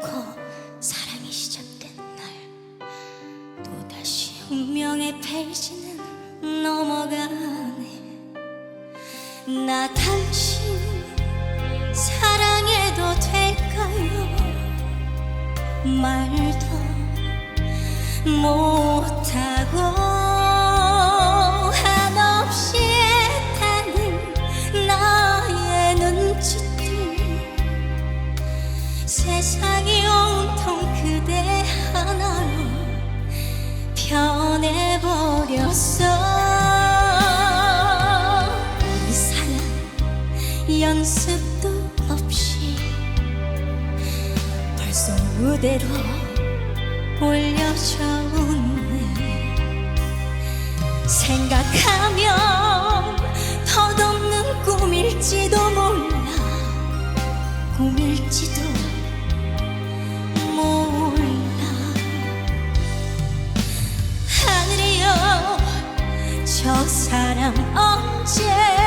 않고 사랑이 시작된 날 또다시 운명의 페이지는 넘어가네. 나 당신 사랑해도 될까요? 말도 못하고 무대로 올려져 웃네. 생각하면 덧없는 꿈일지도 몰라. 꿈일지도 몰라. 하늘이여 저 사람 언제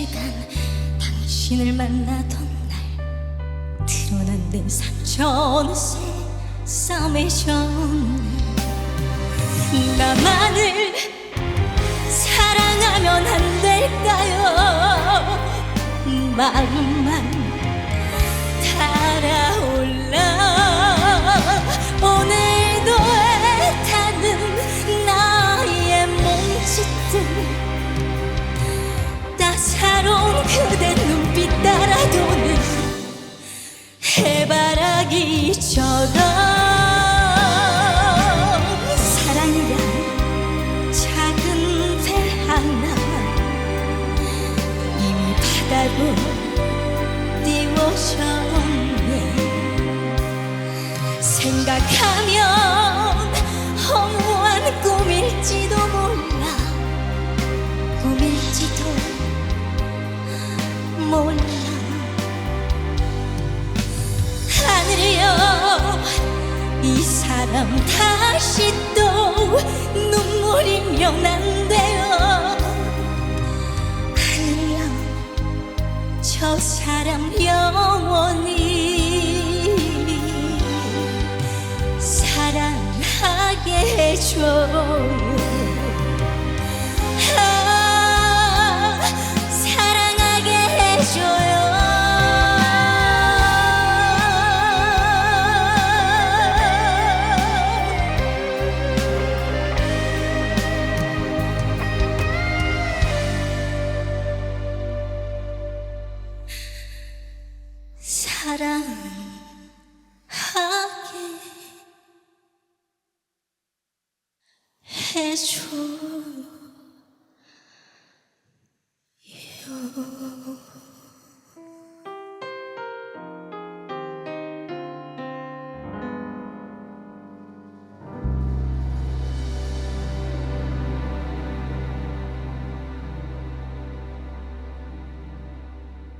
시간 당신을 만나던 날 드러난 상처 어느새 싸매졌네. 나만을 사랑하면 안 될까요? 마음만 해 사람 다시 또 눈물이면 안 돼요. 하늘이여 저 사람 영원히 사랑하게 해줘. 아, 해줘.